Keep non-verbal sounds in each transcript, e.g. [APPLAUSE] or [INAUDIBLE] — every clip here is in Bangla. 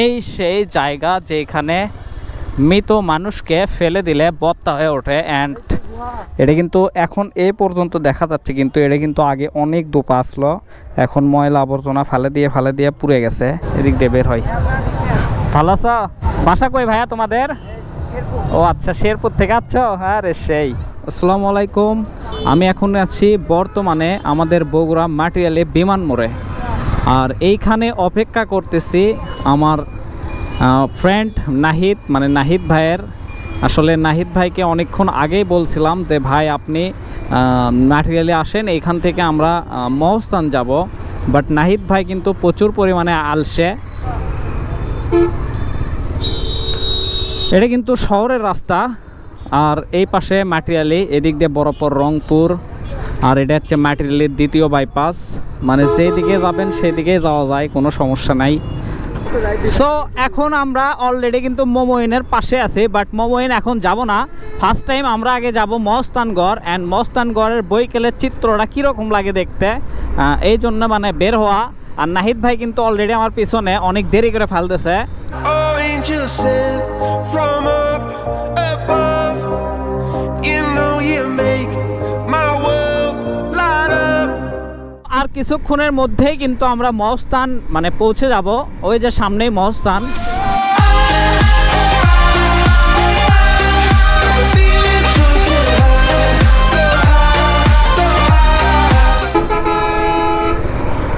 এই সেই জায়গা যেখানে মৃত মানুষকে ফেলে দিলে বত্তা হয়ে ওঠে অ্যান্ড এটা কিন্তু এখন এ পর্যন্ত দেখা যাচ্ছে, কিন্তু এটা কিন্তু আগে অনেক দোপা আসলো। এখন ময়লা আবর্জনা ফালে দিয়ে ফালে দিয়ে পুড়ে গেছে। এদিক দিয়ে বের হয়। ভালো আছো? বাসা কই ভাইয়া তোমাদের? ও আচ্ছা শেরপুর থেকে আছো? রে, সেই। আসসালামু আলাইকুম। আমি এখন আছি বর্তমানে আমাদের বগুড়া মাটিয়ালে বিমান মোড়ে। আর এইখানে অপেক্ষা করতেছি আমার ফ্রেন্ড নাহিদ মানে নাহিদ ভাইয়ের। আসলে নাহিদ ভাইকে অনেকক্ষণ আগেই বলছিলাম যে, ভাই, আপনি মাটিয়ালি আসেন, এইখান থেকে আমরা মহস্থান যাব। বাট নাহিদ ভাই কিন্তু প্রচুর পরিমাণে আলসে। এটা কিন্তু শহরের রাস্তা। আর এই পাশে মাটিয়ালি, এদিক দিয়ে বরফর রংপুর। আর এটা হচ্ছে ম্যাটেরিয়ালের দ্বিতীয় বাইপাস মানে যেদিকে যাবেন সেদিকেই যাওয়া যায়, কোনো সমস্যা নাই। সো এখন আমরা অলরেডি কিন্তু মোমোইনের পাশে আছি বাট মোমোইন এখন যাব না। ফার্স্ট টাইম আমরা আগে যাব মহস্তানগড় অ্যান্ড মহস্তানগড়ের বইকেলের চিত্রটা কীরকম লাগে দেখতে? এই জন্য মানে বের হওয়া। আর নাহিদ ভাই কিন্তু অলরেডি আমার পিছনে অনেক দেরি করে ফেলতেছে। কিছুক্ষণের মধ্যেই কিন্তু আমরা মহস্থান মানে পৌঁছে যাব। ওই যে সামনেই মহস্থান.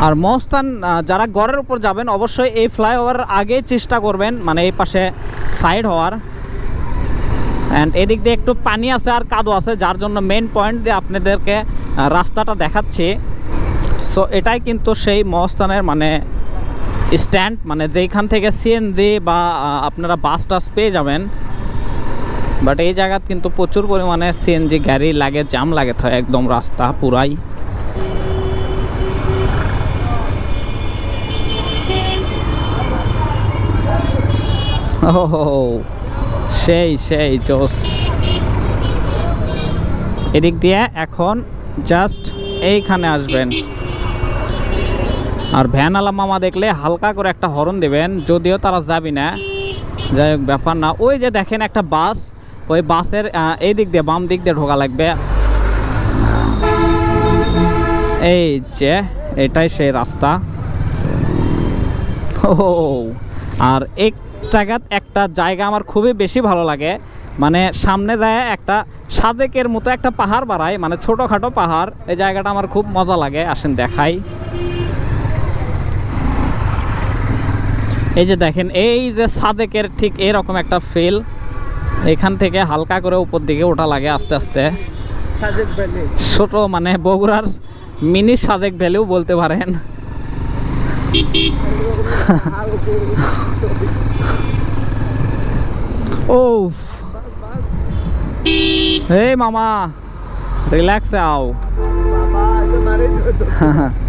আর মহস্থান যারা গড়ের উপর যাবেন, অবশ্যই এই ফ্লাইওভার আগে চেষ্টা করবেন মানে এই পাশে সাইড হওয়ার। অ্যান্ড এদিক দিয়ে একটু পানি আছে আর কাদো আছে, যার জন্য মেন পয়েন্ট দিয়ে আপনাদেরকে রাস্তাটা দেখাচ্ছি। সো এটাই কিন্তু সেই মহস্থানের মানে স্ট্যান্ড মানে যেইখান থেকে সিএনজি বা আপনারা বাস টাস পেয়ে যাবেন। বাট এই জায়গাত কিন্তু প্রচুর পরিমাণে সিএনজি গাড়ি লাগে জাম লাগে তো একদম রাস্তা পুরাই। ও সেই সেই, জোস। এদিক দিয়ে এখন জাস্ট এইখানে আসবেন। আর ভ্যানওয়ালা মামা দেখলে হালকা করে একটা হরন দেবেন, যদিও তারা যাবি না। যাই হোক, ব্যাপার না। ওই যে দেখেন একটা বাস, ওই বাসের এই দিক দিয়ে বাম দিক দিয়ে ঢোকা লাগবে। এই যে, এটাই সেই রাস্তা। ও, আর এক জায়গাত একটা জায়গা আমার খুবই বেশি ভালো লাগে। মানে সামনে যায় একটা সাদেকের মতো একটা পাহাড় বাড়ায় মানে ছোটোখাটো পাহাড়। এই জায়গাটা আমার খুব মজা লাগে, আসেন দেখাই। এই যে দেখেন এই যে সাদেকের ঠিক এরকম একটা ফেল এখান থেকে হালকা করে উপর দিকে ওঠা লাগে আস্তে আস্তে। ছোট মানে বগুড়ার মিনি সাদেক ভ্যালিও বলতে পারেন। ও হে মামা রিল্যাক্স আও। [LAUGHS]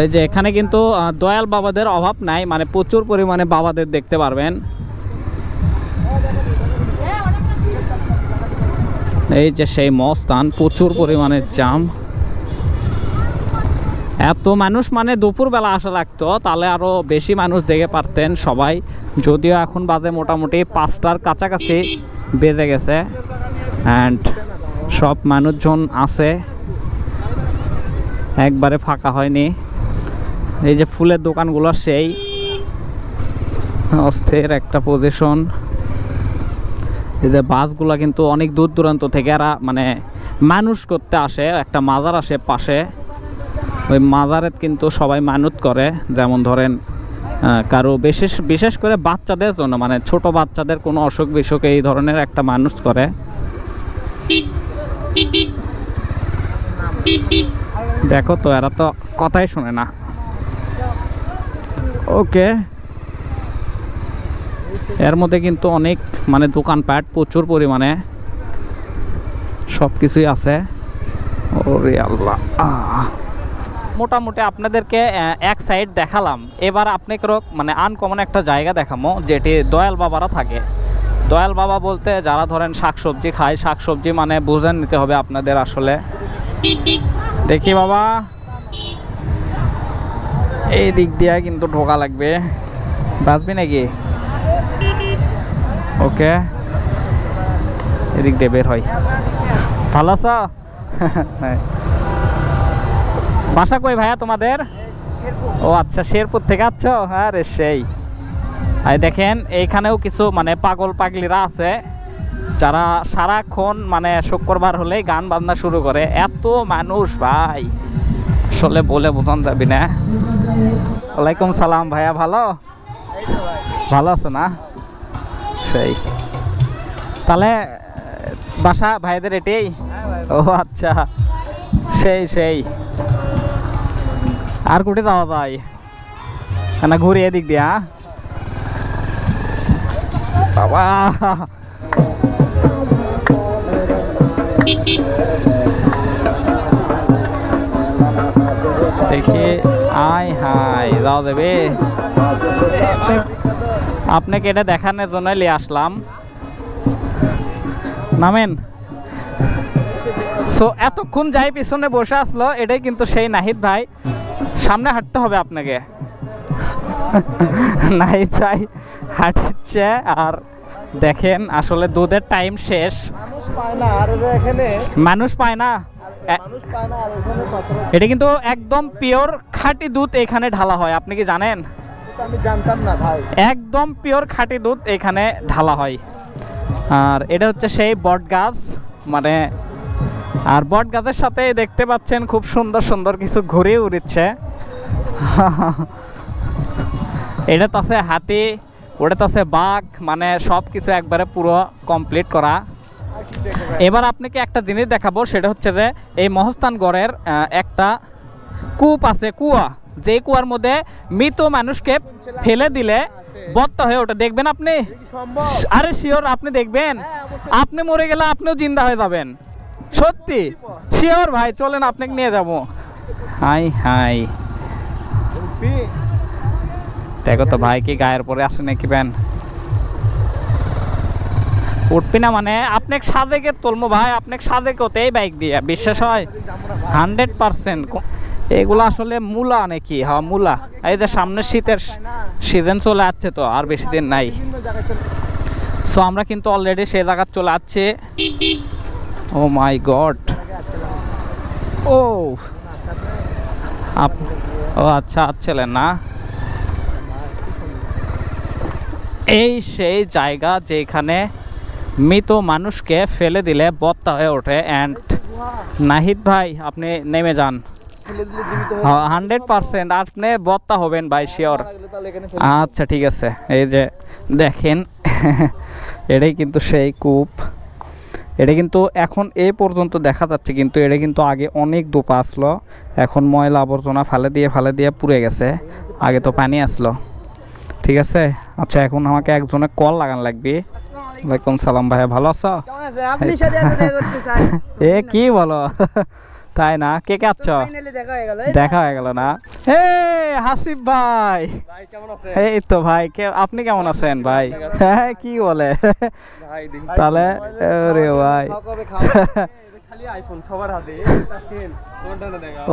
এই যে এখানে কিন্তু দয়াল বাবাদের অভাব নাই মানে প্রচুর পরিমাণে বাবাদের দেখতে পারবেন। এই যে সেই মস্তান, প্রচুর পরিমাণে জাম। এত মানুষ মানে দুপুরবেলা আসা লাগতো, তাহলে আরও বেশি মানুষ দেখে পারতেন সবাই। যদিও এখন বাজে মোটামুটি পাঁচটার কাছাকাছি বেজে গেছে। অ্যান্ড সব মানুষজন আছে। একবারে ফাঁকা হয়নি। এই যে ফুলের দোকানগুলো সেই। অস্থির একটা পজিশন এই যে বাসগুলো কিন্তু অনেক দূর দূরান্ত থেকে এরা মানে মানুষ করতে আসে, একটা মাজার আসে পাশে। ওই মাজারে কিন্তু সবাই মানত করে, যেমন ধরেন কারও বিশেষ বিশেষ করে বাচ্চাদের জন্য মানে ছোট বাচ্চাদের কোনো অসুখ বিসুখ এই ধরনের একটা মানুষ করে। দেখো তো, এরা তো কথাই শোনে না। ওকে এর মধ্যে কিন্তু অনেক মানে দোকানপাট প্রচুর পরিমাণে। সব কিছুই আছে। ওরে আল্লাহ মোটামুটি আপনাদেরকে এক সাইড দেখালাম। এবার আপনাকে মানে আনকমন একটা জায়গা দেখামো, যেটি দয়াল বাবারা থাকে। দয়াল বাবা বলতে যারা ধরেন শাকসবজি খায়, শাকসবজি মানে বুঝে নিতে হবে আপনাদের আসলে। দেখি বাবা। এই দিক দিয়ে কিন্তু ঢোকা লাগবে। বাঁচবি নাকি? ওকে। এদিক দিয়ে বের হয়। ভালো আছো? হ্যাঁ। বাসা কই ভাইয়া তোমাদের? ও আচ্ছা শেরপুর থেকে আছো? আরে সেই। আর দেখেন, এইখানেও কিছু মানে পাগল পাগলিরা আছে, যারা সারাক্ষণ মানে শুক্রবার হলেই গান বাজনা শুরু করে। এত মানুষ ভাই। আসলে বলে বোঝান যাবি না। ওয়ালাইকুম সালাম, ভাইয়া ভালো? ভালো আছে না? সেই। তাহলে, বাসা ভাইদের এটাই? ও আচ্ছা। সেই সেই। আর কোটে যাওয়া যায়? না ঘুরে এদিক দিয়া বাবা। যাও দেবে। আপনাকে এটা দেখানোর জন্য নিয়ে আসলাম। নামেন। সো এতক্ষণ যাই পিছনে বসে আসলো এটাই কিন্তু সেই নাহিদ ভাই। সামনে হাঁটতে হবে আপনাকে। [LAUGHS] নাহিদ ভাই হাঁটছে আর দেখেন আসলে দুধের টাইম শেষ। মানুষ পায় না মানুষ পায় না। এটা কিন্তু একদম পিওর খাঁটি দুধ এখানে ঢালা হয় আপনি কি জানেন? আমি জানতাম না ভাই। একদম পিওর খাঁটি দুধ এখানে ঢালা হয়। আর এটা হচ্ছে সেই বট গাছ মানে আর বট গাছের সাথে দেখতে পাচ্ছেন খুব সুন্দর সুন্দর কিছু ঘুরে উড়িচ্ছে। এটা তো আছে হাতি ওটা তো আছে বাঘ মানে সব কিছু একবারে পুরো কমপ্লিট করা। এবার আপনাকে একটা জিনিস দেখাবো সেটা হচ্ছে যে এই মহস্থানগড়ের একটা কূপ আছে কুয়া। যে কুয়ার মধ্যে মৃত মানুষকে ফেলে দিলে বত্তা হয়ে ওটা দেখবেন আপনি? আরে শিওর আপনি দেখবেন? আপনি মরে গেলে আপনিও জিন্দা হয়ে যাবেন। সত্যি? শিওর ভাই চলেন আপনাকে নিয়ে যাব। Hi hi? দেখো তো ভাই কি গায়ের পরে আসে নাকি ব্যান? উঠবি না মানে আপনাকে সাদেকে তুলমো ভাই, আপনাকে সাদেক হতেই বাইক দিয়ে, বিশ্বাস হয়। Hundred percent. এগুলো আসলে মূলা নাকি? হ্যাঁ মূলা। এই যে সামনে শীতের সিজন চলে আসছে তো, আর বেশি দিন নাই। সো আমরা কিন্তু অলরেডি সে জায়গা চলে আসছে। ও মাই গড ও। ও আচ্ছা না। এই সেই জায়গা যেখানে মৃত মানুষকে ফেলে দিলে বত্তা হয়ে ওঠে অ্যান্ড নাহিদ ভাই, আপনি নেমে যান। জীবিত হয়ে হান্ড্রেড পার্সেন্ট আপনি বত্তা হবেন ভাই শিওর আচ্ছা ঠিক আছে। এই যে দেখেন, এটাই কিন্তু সেই কূপ। এটা কিন্তু এখন এ পর্যন্ত দেখা যাচ্ছে, কিন্তু এটা কিন্তু আগে অনেক দোপা আসলো। এখন ময়লা আবর্জনা ফালে দিয়ে ফালে দিয়ে পুড়ে গেছে। আগে তো পানি আসলো। ঠিক আছে? আচ্ছা এখন আমাকে একজনে কল লাগান লাগবে। ওয়ালাইকুম সালাম ভাইয়া ভালো আছো। [LAUGHS] এ কি বলো? [LAUGHS] তাই না? কে কে আছো? দেখা হয়ে গেল। এই দেখা হয়ে গেল না? হে হাসিফ ভাই। ভাই কেমন আছেন? এই তো ভাই কে আপনি কেমন আছেন ভাই? হ্যাঁ [LAUGHS] কি বলে? তাহলে আরে ভাই।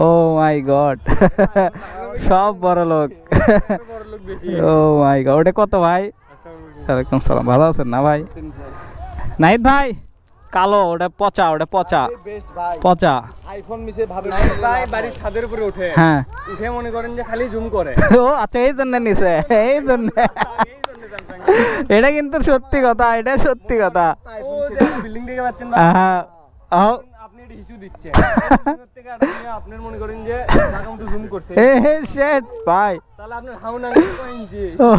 Oh my God. সব বড় লোক ও মাই গড। ওটা কত ভাই? ওয়ালাইকুম সালাম। ভালো আছেন না ভাই? নাইদ ভাই? কালো ওটা পচা ওটা পচা। পচা। আইফোন মিশে ভাবে ভাই বাড়ির ছাদের উপরে ওঠে হ্যাঁ। উঠে মনে করেন যে খালি জুম করে। [LAUGHS] ও আচ্ছা এই জন্য নিছে এই জন্য। এটা কিন্তু সত্যি কথা এটা সত্যি কথা। বিল্ডিং থেকে পাচ্ছেন না। হ্যাঁ ও আপনি এটা হিসু দিচ্ছেন। আপনার মনে করেন যে ঢাকা জুম করছে। হে হে শেট ভাই। তাহলে আপনার হাউন আঙ্গুল ইঞ্চি ও।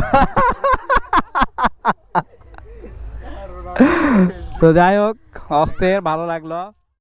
তো যাই হোক অস্থির ভালো লাগল।